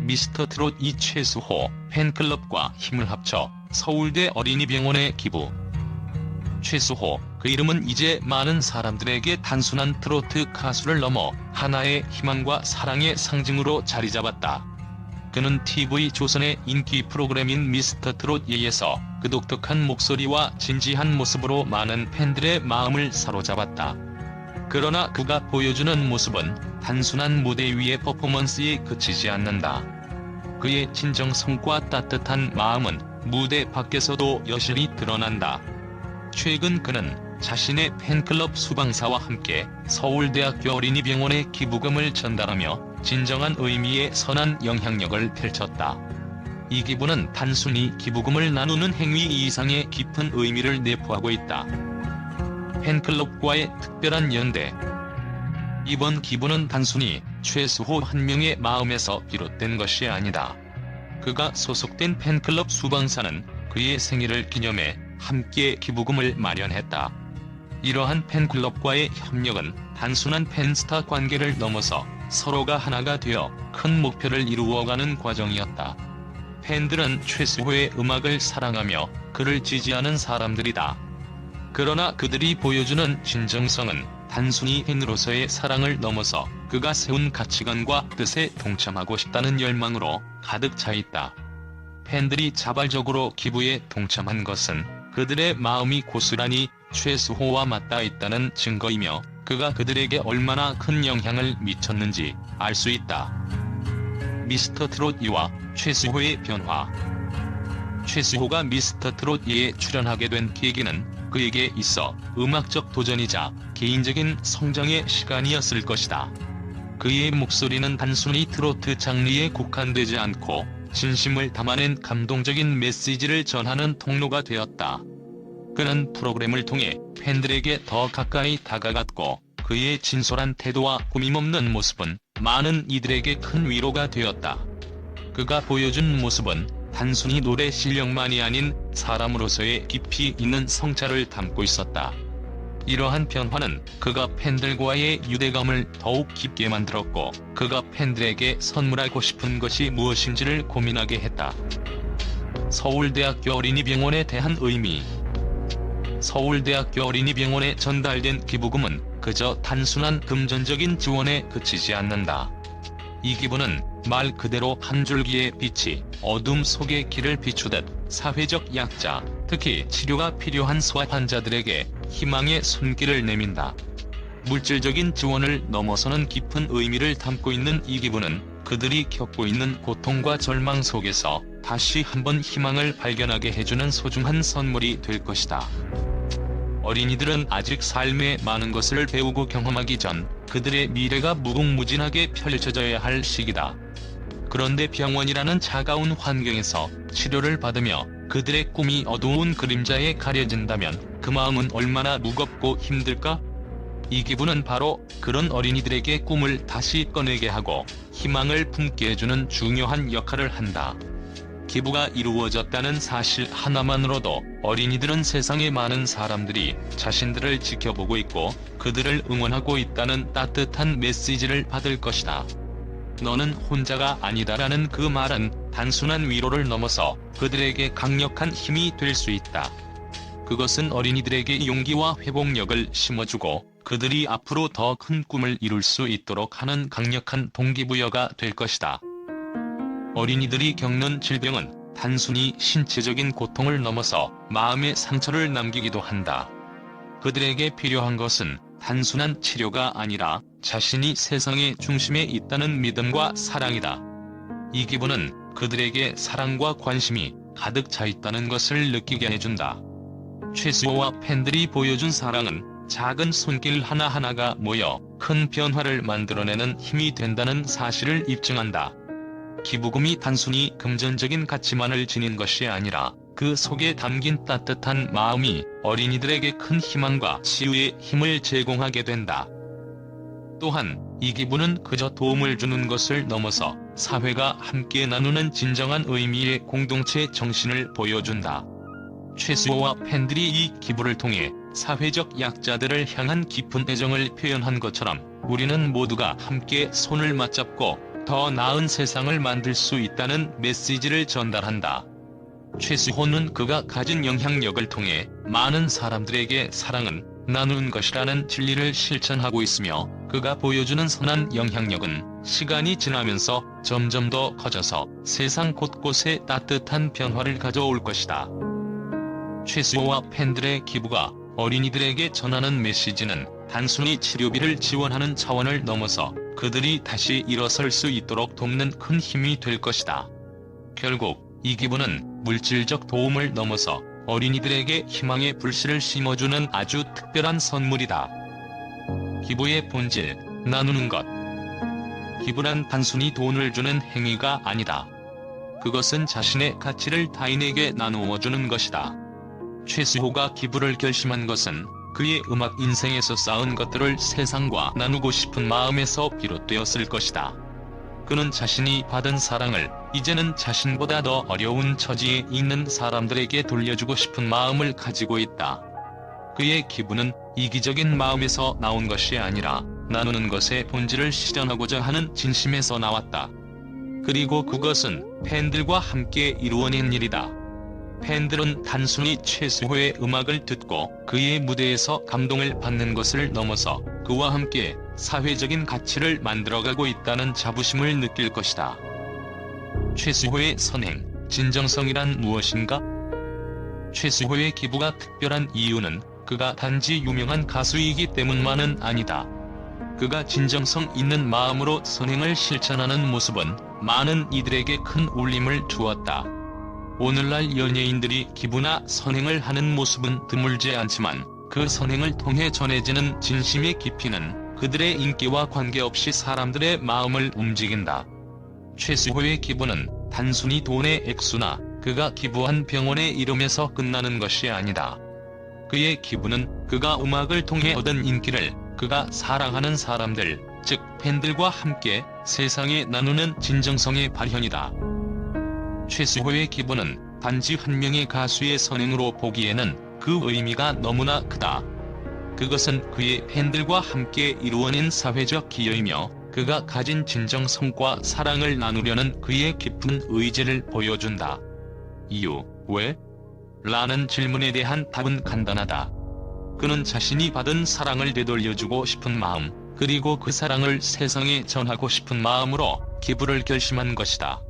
미스터 트롯 이 최수호 팬클럽과 힘을 합쳐 서울대 어린이병원에 기부. 최수호, 그 이름은 이제 많은 사람들에게 단순한 트로트 가수를 넘어 하나의 희망과 사랑의 상징으로 자리 잡았다. 그는 TV 조선의 인기 프로그램인 미스터 트롯 예에서 그 독특한 목소리와 진지한 모습으로 많은 팬들의 마음을 사로잡았다. 그러나 그가 보여주는 모습은 단순한 무대 위의 퍼포먼스에 그치지 않는다. 그의 진정성과 따뜻한 마음은 무대 밖에서도 여실히 드러난다. 최근 그는 자신의 팬클럽 수방사와 함께 서울대학교 어린이병원에 기부금을 전달하며 진정한 의미의 선한 영향력을 펼쳤다. 이 기부는 단순히 기부금을 나누는 행위 이상의 깊은 의미를 내포하고 있다. 팬클럽과의 특별한 연대 이번 기부는 단순히 최수호 한 명의 마음에서 비롯된 것이 아니다. 그가 소속된 팬클럽 수방사는 그의 생일을 기념해 함께 기부금을 마련했다. 이러한 팬클럽과의 협력은 단순한 팬스타 관계를 넘어서 서로가 하나가 되어 큰 목표를 이루어가는 과정이었다. 팬들은 최수호의 음악을 사랑하며 그를 지지하는 사람들이다. 그러나 그들이 보여주는 진정성은 단순히 팬으로서의 사랑을 넘어서 그가 세운 가치관과 뜻에 동참하고 싶다는 열망으로 가득 차 있다. 팬들이 자발적으로 기부에 동참한 것은 그들의 마음이 고스란히 최수호와 맞닿아 있다는 증거이며 그가 그들에게 얼마나 큰 영향을 미쳤는지 알 수 있다. 미스터 트롯 2와 최수호의 변화 최수호가 미스터 트롯 2에 출연하게 된 계기는 그에게 있어 음악적 도전이자 개인적인 성장의 시간이었을 것이다. 그의 목소리는 단순히 트로트 장르에 국한되지 않고 진심을 담아낸 감동적인 메시지를 전하는 통로가 되었다. 그는 프로그램을 통해 팬들에게 더 가까이 다가갔고 그의 진솔한 태도와 꾸밈없는 모습은 많은 이들에게 큰 위로가 되었다. 그가 보여준 모습은 단순히 노래 실력만이 아닌 사람으로서의 깊이 있는 성찰을 담고 있었다. 이러한 변화는 그가 팬들과의 유대감을 더욱 깊게 만들었고 그가 팬들에게 선물하고 싶은 것이 무엇인지를 고민하게 했다. 서울대학교 어린이병원에 대한 의미 서울대학교 어린이병원에 전달된 기부금은 그저 단순한 금전적인 지원에 그치지 않는다. 이 기부는 말 그대로 한 줄기의 빛이 어둠 속의 길을 비추듯 사회적 약자, 특히 치료가 필요한 소아 환자들에게 희망의 손길을 내민다. 물질적인 지원을 넘어서는 깊은 의미를 담고 있는 이 기부는 그들이 겪고 있는 고통과 절망 속에서 다시 한번 희망을 발견하게 해주는 소중한 선물이 될 것이다. 어린이들은 아직 삶의 많은 것을 배우고 경험하기 전 그들의 미래가 무궁무진하게 펼쳐져야 할 시기다. 그런데 병원이라는 차가운 환경에서 치료를 받으며 그들의 꿈이 어두운 그림자에 가려진다면 그 마음은 얼마나 무겁고 힘들까? 이 기부는 바로 그런 어린이들에게 꿈을 다시 꺼내게 하고 희망을 품게 해주는 중요한 역할을 한다. 기부가 이루어졌다는 사실 하나만으로도 어린이들은 세상의 많은 사람들이 자신들을 지켜보고 있고 그들을 응원하고 있다는 따뜻한 메시지를 받을 것이다. 너는 혼자가 아니다라는 그 말은 단순한 위로를 넘어서 그들에게 강력한 힘이 될 수 있다. 그것은 어린이들에게 용기와 회복력을 심어주고 그들이 앞으로 더 큰 꿈을 이룰 수 있도록 하는 강력한 동기부여가 될 것이다. 어린이들이 겪는 질병은 단순히 신체적인 고통을 넘어서 마음의 상처를 남기기도 한다. 그들에게 필요한 것은 단순한 치료가 아니라 자신이 세상의 중심에 있다는 믿음과 사랑이다. 이 기분은 그들에게 사랑과 관심이 가득 차 있다는 것을 느끼게 해준다. 최수호와 팬들이 보여준 사랑은 작은 손길 하나하나가 모여 큰 변화를 만들어내는 힘이 된다는 사실을 입증한다. 기부금이 단순히 금전적인 가치만을 지닌 것이 아니라 그 속에 담긴 따뜻한 마음이 어린이들에게 큰 희망과 치유의 힘을 제공하게 된다. 또한 이 기부는 그저 도움을 주는 것을 넘어서 사회가 함께 나누는 진정한 의미의 공동체 정신을 보여준다. 최수호와 팬들이 이 기부를 통해 사회적 약자들을 향한 깊은 애정을 표현한 것처럼 우리는 모두가 함께 손을 맞잡고 더 나은 세상을 만들 수 있다는 메시지를 전달한다. 최수호는 그가 가진 영향력을 통해 많은 사람들에게 사랑은 나누는 것이라는 진리를 실천하고 있으며 그가 보여주는 선한 영향력은 시간이 지나면서 점점 더 커져서 세상 곳곳에 따뜻한 변화를 가져올 것이다. 최수호와 팬들의 기부가 어린이들에게 전하는 메시지는 단순히 치료비를 지원하는 차원을 넘어서 그들이 다시 일어설 수 있도록 돕는 큰 힘이 될 것이다. 결국 이 기부는 물질적 도움을 넘어서 어린이들에게 희망의 불씨를 심어주는 아주 특별한 선물이다. 기부의 본질, 나누는 것. 기부란 단순히 돈을 주는 행위가 아니다. 그것은 자신의 가치를 타인에게 나누어 주는 것이다. 최수호가 기부를 결심한 것은 그의 음악 인생에서 쌓은 것들을 세상과 나누고 싶은 마음에서 비롯되었을 것이다. 그는 자신이 받은 사랑을 이제는 자신보다 더 어려운 처지에 있는 사람들에게 돌려주고 싶은 마음을 가지고 있다. 그의 기부는 이기적인 마음에서 나온 것이 아니라 나누는 것의 본질을 실현하고자 하는 진심에서 나왔다. 그리고 그것은 팬들과 함께 이루어낸 일이다. 팬들은 단순히 최수호의 음악을 듣고 그의 무대에서 감동을 받는 것을 넘어서 그와 함께 사회적인 가치를 만들어가고 있다는 자부심을 느낄 것이다. 최수호의 선행, 진정성이란 무엇인가? 최수호의 기부가 특별한 이유는 그가 단지 유명한 가수이기 때문만은 아니다. 그가 진정성 있는 마음으로 선행을 실천하는 모습은 많은 이들에게 큰 울림을 주었다. 오늘날 연예인들이 기부나 선행을 하는 모습은 드물지 않지만 그 선행을 통해 전해지는 진심의 깊이는 그들의 인기와 관계없이 사람들의 마음을 움직인다. 최수호의 기부는 단순히 돈의 액수나 그가 기부한 병원의 이름에서 끝나는 것이 아니다. 그의 기부는 그가 음악을 통해 얻은 인기를 그가 사랑하는 사람들, 즉 팬들과 함께 세상에 나누는 진정성의 발현이다. 최수호의 기부는 단지 한 명의 가수의 선행으로 보기에는 그 의미가 너무나 크다. 그것은 그의 팬들과 함께 이루어낸 사회적 기여이며 그가 가진 진정성과 사랑을 나누려는 그의 깊은 의지를 보여준다. 이유, 왜? 라는 질문에 대한 답은 간단하다. 그는 자신이 받은 사랑을 되돌려주고 싶은 마음, 그리고 그 사랑을 세상에 전하고 싶은 마음으로 기부를 결심한 것이다.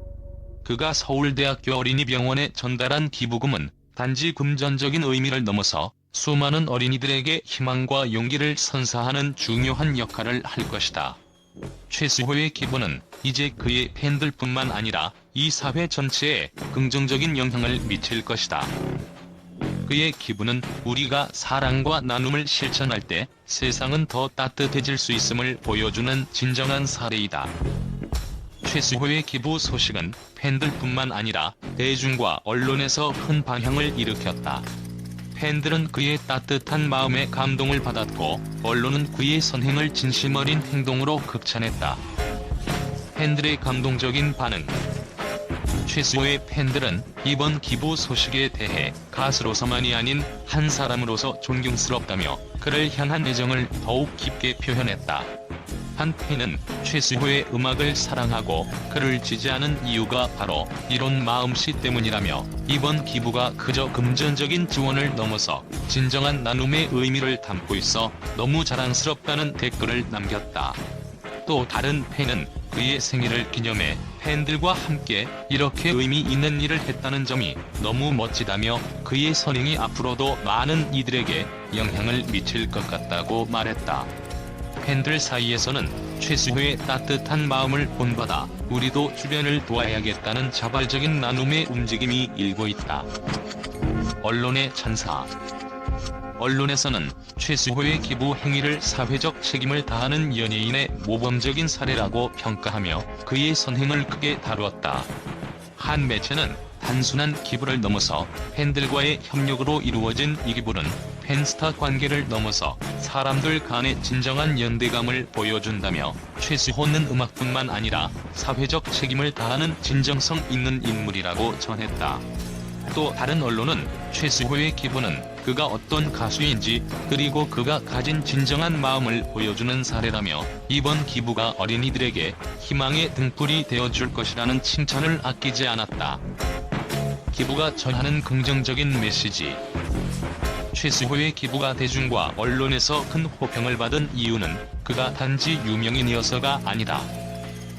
그가 서울대학교 어린이병원에 전달한 기부금은 단지 금전적인 의미를 넘어서 수많은 어린이들에게 희망과 용기를 선사하는 중요한 역할을 할 것이다. 최수호의 기부는 이제 그의 팬들뿐만 아니라 이 사회 전체에 긍정적인 영향을 미칠 것이다. 그의 기부는 우리가 사랑과 나눔을 실천할 때 세상은 더 따뜻해질 수 있음을 보여주는 진정한 사례이다. 최수호의 기부 소식은 팬들뿐만 아니라 대중과 언론에서 큰 반향을 일으켰다. 팬들은 그의 따뜻한 마음에 감동을 받았고 언론은 그의 선행을 진심 어린 행동으로 극찬했다. 팬들의 감동적인 반응 최수호의 팬들은 이번 기부 소식에 대해 가수로서만이 아닌 한 사람으로서 존경스럽다며 그를 향한 애정을 더욱 깊게 표현했다. 한 팬은 최수호의 음악을 사랑하고 그를 지지하는 이유가 바로 이런 마음씨 때문이라며 이번 기부가 그저 금전적인 지원을 넘어서 진정한 나눔의 의미를 담고 있어 너무 자랑스럽다는 댓글을 남겼다. 또 다른 팬은 그의 생일을 기념해 팬들과 함께 이렇게 의미 있는 일을 했다는 점이 너무 멋지다며 그의 선행이 앞으로도 많은 이들에게 영향을 미칠 것 같다고 말했다. 팬들 사이에서는 최수호의 따뜻한 마음을 본받아 우리도 주변을 도와야겠다는 자발적인 나눔의 움직임이 일고 있다. 언론의 찬사 언론에서는 최수호의 기부 행위를 사회적 책임을 다하는 연예인의 모범적인 사례라고 평가하며 그의 선행을 크게 다루었다. 한 매체는 단순한 기부를 넘어서 팬들과의 협력으로 이루어진 이 기부는 팬스타 관계를 넘어서 사람들 간의 진정한 연대감을 보여준다며 최수호는 음악뿐만 아니라 사회적 책임을 다하는 진정성 있는 인물이라고 전했다. 또 다른 언론은 최수호의 기부는 그가 어떤 가수인지 그리고 그가 가진 진정한 마음을 보여주는 사례라며 이번 기부가 어린이들에게 희망의 등불이 되어줄 것이라는 칭찬을 아끼지 않았다. 기부가 전하는 긍정적인 메시지 최수호의 기부가 대중과 언론에서 큰 호평을 받은 이유는 그가 단지 유명인이어서가 아니다.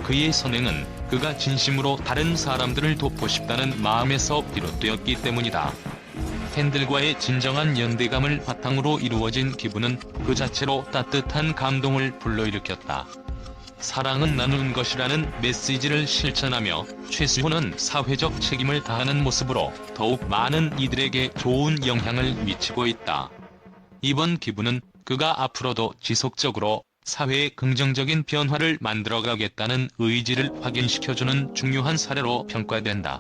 그의 선행은 그가 진심으로 다른 사람들을 돕고 싶다는 마음에서 비롯되었기 때문이다. 팬들과의 진정한 연대감을 바탕으로 이루어진 기부는 그 자체로 따뜻한 감동을 불러일으켰다. 사랑은 나누는 것이라는 메시지를 실천하며 최수호는 사회적 책임을 다하는 모습으로 더욱 많은 이들에게 좋은 영향을 미치고 있다. 이번 기부는 그가 앞으로도 지속적으로 사회에 긍정적인 변화를 만들어가겠다는 의지를 확인시켜주는 중요한 사례로 평가된다.